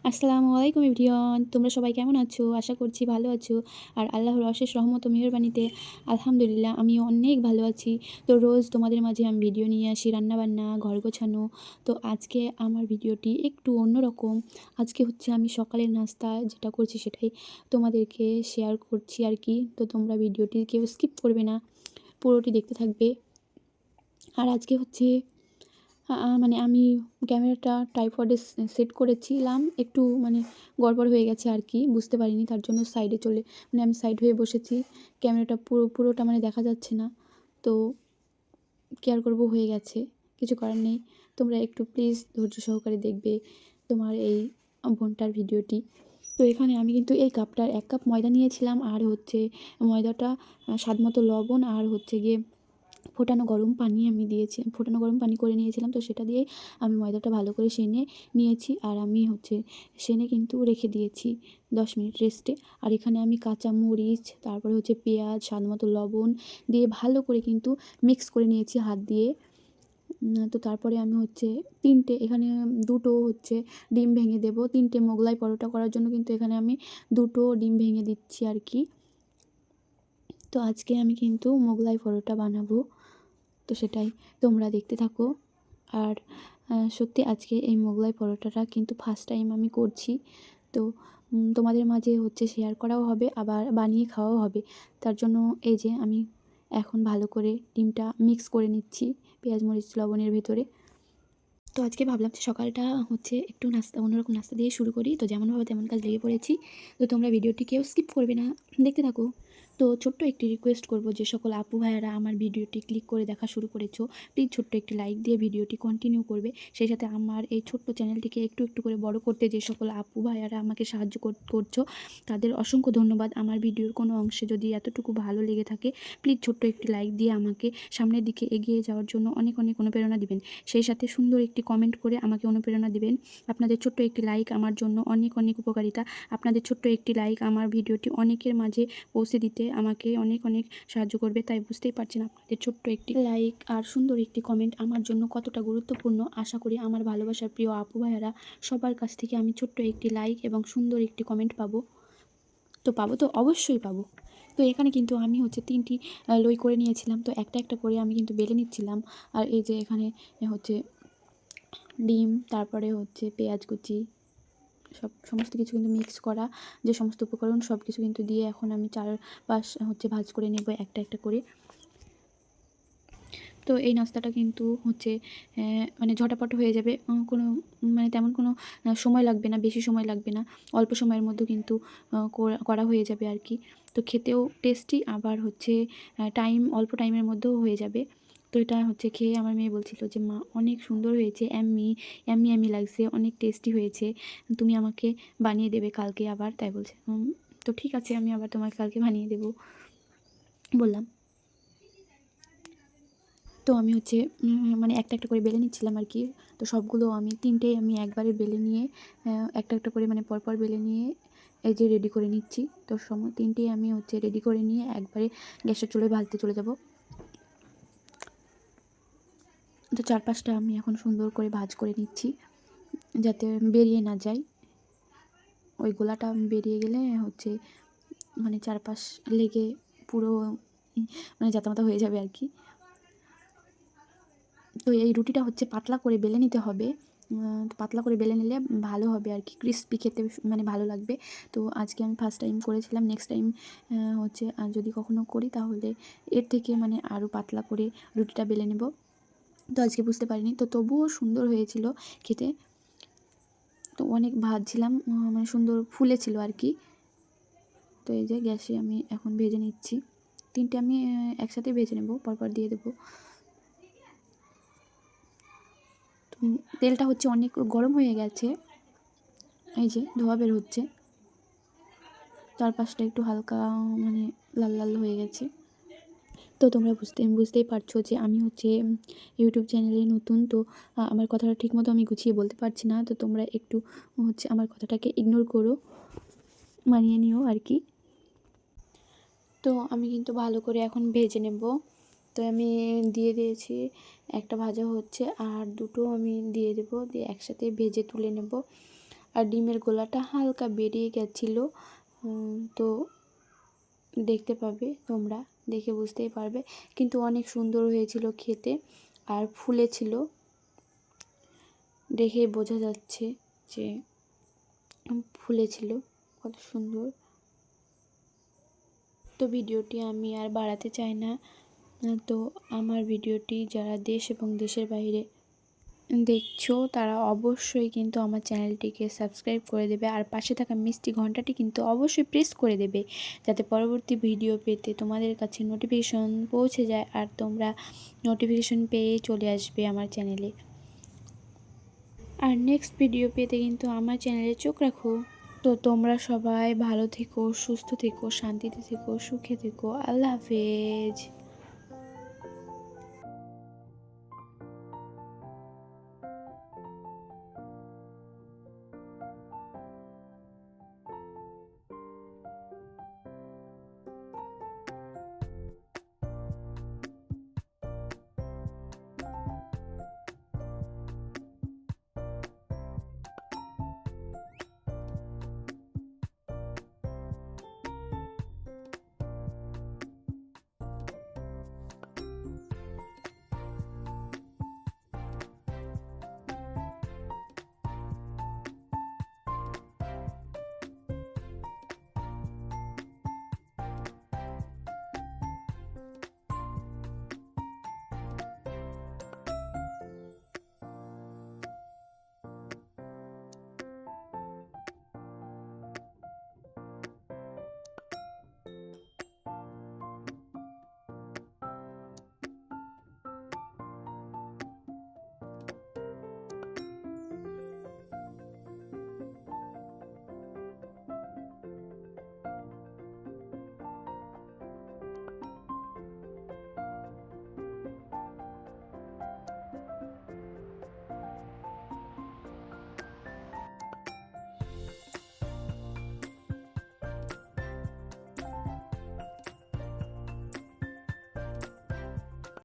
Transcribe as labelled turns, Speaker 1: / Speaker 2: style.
Speaker 1: আসসালামু আলাইকুম এভরিওয়ান, তোমরা সবাই কেমন আছো? আশা করছি ভালো আছো। আর আল্লাহর অশেষ রহমত মেহরবানিতে আলহামদুলিল্লাহ আমি অনেক ভালো আছি। তো রোজ তোমাদের মাঝে আমি ভিডিও নিয়ে আসি, রান্নাবান্না, ঘর গোছানো। তো আজকে আমার ভিডিওটি একটু অন্যরকম। আজকে হচ্ছে আমি সকালের নাস্তা যেটা করছি সেটাই তোমাদেরকে শেয়ার করছি আর কি। তো তোমরা ভিডিওটি কেউ স্কিপ করবে না, পুরোটি দেখতে থাকবে। আর আজকে হচ্ছে মানে আমি ক্যামেরাটা ট্রাইপডে সেট করেছিলাম। একটু মানে গড়বড় হয়ে গেছে আর কি, বুঝতে পারিনি। তার জন্য সাইডে চলে মানে আমি সাইড হয়ে বসেছি। ক্যামেরাটা পুরো, পুরোটা মানে দেখা যাচ্ছে না। তো কেয়ার করব হয়ে গেছে, কিছু করার নেই। তোমরা একটু প্লিজ ধৈর্য সহকারে দেখবে তোমার এই বোনটার ভিডিওটি। তো এখানে আমি কিন্তু এই কাপটার এক কাপ ময়দা নিয়েছিলাম। আর হচ্ছে ময়দাটা স্বাদ মতো লবণ। আর হচ্ছে গিয়ে ফোটানো গরম পানি আমি দিয়েছি, ফোটানো গরম পানি করে নিয়েছিলাম, তো সেটা দিয়েই আমি ময়দাটা ভালো করে সেনে নিয়েছি আর আমি হচ্ছে সেনে কিন্তু রেখে দিয়েছি দশ মিনিট রেস্টে আর এখানে আমি কাঁচা মরিচ, তারপরে হচ্ছে পেঁয়াজ, স্বাদ মতো লবণ দিয়ে ভালো করে কিন্তু মিক্স করে নিয়েছি হাত দিয়ে। তো তারপরে আমি হচ্ছে তিনটে, এখানে দুটো হচ্ছে ডিম ভেঙে দেব। তিনটে মোগলাই পরোটা করার জন্য কিন্তু এখানে আমি দুটো ডিম ভেঙে দিচ্ছি আর কি। তো আজকে আমি কিন্তু মোগলাই পরোটা বানাবো। তো সেটাই তোমরা দেখতে থাকো। আর সত্যি আজকে এই মোগলাই পরোটাটা কিন্তু ফার্স্ট টাইম আমি করছি। তো তোমাদের মাঝে হচ্ছে শেয়ার করাও হবে, আবার বানিয়ে খাওয়াও হবে। তার জন্য এই যে আমি এখন ভালো করে ডিমটা মিক্স করে নিচ্ছি পেঁয়াজ, মরিচ, লবণের ভেতরে। তো আজকে ভাবলাম যে সকালটা হচ্ছে একটু নাস্তা, অন্যরকম নাস্তা দিয়ে শুরু করি। তো যেমনভাবে তেমন কাজ লেগে পড়েছি। তো তোমরা ভিডিওটি কেউ স্কিপ করবে না। দেখতে থাকো। তো ছোট্ট একটি রিকোয়েস্ট করব, যে সকল আপু ভাইয়ারা আমার ভিডিওটি ক্লিক করে দেখা শুরু করেছ প্লিজ ছোট্ট একটি লাইক দিয়ে ভিডিওটি কন্টিনিউ করবে। সেই সাথে আমার এই ছোট্ট চ্যানেলটিকে একটু একটু করে বড় করতে যে সকল আপু ভাইয়ারা আমাকে সাহায্য করছ, তাদের অসংখ্য ধন্যবাদ। আমার ভিডিওর কোনো অংশে যদি এতটুকু ভালো লেগে থাকে প্লিজ ছোট্ট একটি লাইক দিয়ে আমাকে সামনের দিকে এগিয়ে যাওয়ার জন্য অনেক অনেক অনুপ্রেরণা দিবেন। সেই সাথে সুন্দর একটি কমেন্ট করে আমাকে অনুপ্রেরণা দিবেন। আপনাদের ছোট্ট একটি লাইক আমার জন্য অনেক অনেক উপকারিতা। আপনাদের ছোট্ট একটি লাইক আমার ভিডিওটি অনেকের মাঝে পৌঁছে দিতে আমাকে অনেক অনেক সাহায্য করবে, তাই বুঝতেই পারছেন আপনাদের ছোট্ট একটি লাইক আর সুন্দর একটি কমেন্ট আমার জন্য কতটা গুরুত্বপূর্ণ। আশা করি আমার ভালোবাসার প্রিয় আপু ভাইয়ারা সবার কাছ থেকে আমি ছোট্ট একটি লাইক এবং সুন্দর একটি কমেন্ট পাবো। তো পাবো তো? অবশ্যই পাবো। তো এখানে কিন্তু আমি হচ্ছে তিনটি লই করে নিয়েছিলাম। তো একটা একটা করে আমি কিন্তু বেলে নিচ্ছিলাম। আর এই যে এখানে হচ্ছে ডিম, তারপরে হচ্ছে পেঁয়াজ কুচি সব, সমস্ত কিছু কিন্তু মিক্স করা, যে সমস্ত উপকরণ সব কিছু কিন্তু দিয়ে এখন আমি চার পাশ হচ্ছে ভাজ করে নেব একটা একটা করে। তো এই নাস্তাটা কিন্তু হচ্ছে মানে ঝটাপট হয়ে যাবে কোনো মানে তেমন কোনো সময় লাগবে না, বেশি সময় লাগবে না, অল্প সময়ের মধ্যে কিন্তু করা হয়ে যাবে আর কি। তো খেতেও টেস্টি আবার হচ্ছে টাইম অল্প টাইমের মধ্যেও হয়ে যাবে। তো এটা হচ্ছে খেয়ে আমার মেয়ে বলছিল যে, মা, অনেক সুন্দর হয়েছে, এমনি এমনি এমনি লাগছে, অনেক টেস্টি হয়েছে। তুমি আমাকে বানিয়ে দেবে কালকে আবার। তাই বলছে। তো ঠিক আছে, আমি আবার তোমাকে কালকে বানিয়ে দেব। বললাম। তো আমি হচ্ছে মানে একটা একটা করে বেলে নিচ্ছিলাম আর কি। তো সবগুলো আমি, তিনটে আমি একবারে বেলে নিয়ে একটা একটা করে মানে পরপর বেলে নিয়ে এই যে রেডি করে নিচ্ছি। তো সম, তিনটেই আমি হচ্ছে রেডি করে নিয়ে একবারে গ্যাসের চুলোয় ভাজতে চলে যাব। তো চারপাশটা আমি এখন সুন্দর করে ভাজ করে নিচ্ছি, যাতে বেরিয়ে না যায় ওই গোলাটা বেরিয়ে গেলে হচ্ছে মানে চারপাশ লেগে পুরো মানে জাতামাতা হয়ে যাবে আর কি তো এই রুটিটা হচ্ছে পাতলা করে বেলে নিতে হবে পাতলা করে বেলে নিলে ভালো হবে আর কি ক্রিস্পি খেতে মানে ভালো লাগবে। তো আজকে আমি ফার্স্ট টাইম করেছিলাম নেক্সট টাইম হচ্ছে যদি কখনও করি তাহলে এর থেকে মানে আরও পাতলা করে রুটিটা বেলে নেব। তো আজকে বুঝতে পারিনি। তো তবুও সুন্দর হয়েছিল খেতে। তো অনেক ভাজছিলাম মানে সুন্দর ফুলেছিল আর কি। তো এই যে গ্যাসে আমি এখন ভেজে নিচ্ছি। তিনটে আমি একসাথে ভেজে নেব, পরপর দিয়ে দেবো। তেলটা হচ্ছে অনেক গরম হয়ে গেছে। এই যে ধোয়া বের হচ্ছে। চারপাশটা একটু হালকা মানে লাল লাল হয়ে গেছে। তো তোমরা বুঝতে, বুঝতেই পারছ যে আমি হচ্ছে ইউটিউব চ্যানেলে নতুন, তো আমার কথাটা ঠিকমতো আমি গুছিয়ে বলতে পারছি না। তো তোমরা একটু হচ্ছে আমার কথাটাকে ইগনোর করো, মানিয়ে নিও আর কি। তো আমি কিন্তু ভালো করে এখন ভেজে নেব। তো আমি দিয়ে দিয়েছি একটা ভাজা হচ্ছে, আর দুটো আমি দিয়ে দেবো, দিয়ে একসাথে ভেজে তুলে নেব। আর ডিমের গোলাটা হালকা বেরিয়ে গেছিল তো দেখতে পাবে তোমরা, দেখে বুঝতেই পারবে। কিন্তু অনেক সুন্দর হয়েছিল খেতে আর ফুলেছিল। দেখে বোঝা যাচ্ছে যে ফুলেছিল, কত সুন্দর। তো ভিডিওটি আমি আর বাড়াতে চাই না। তো আমার ভিডিওটি যারা দেশ এবং দেশের বাইরে দেখছ, তারা অবশ্যই কিন্তু আমার চ্যানেলটিকে সাবস্ক্রাইব করে দেবে। আর পাশে থাকা মিষ্টি ঘন্টাটি কিন্তু অবশ্যই প্রেস করে দেবে, যাতে পরবর্তী ভিডিও পেতে তোমাদের কাছে নোটিফিকেশন পৌঁছে যায় আর তোমরা নোটিফিকেশন পেয়ে চলে আসবে আমার চ্যানেলে। আর নেক্সট ভিডিও পেতে কিন্তু আমার চ্যানেলে চোখ রাখো। তো তোমরা সবাই ভালো থেকো, সুস্থ থেকো, শান্তিতে থেকো, সুখে থেকো। আল্লাহ হাফেজ।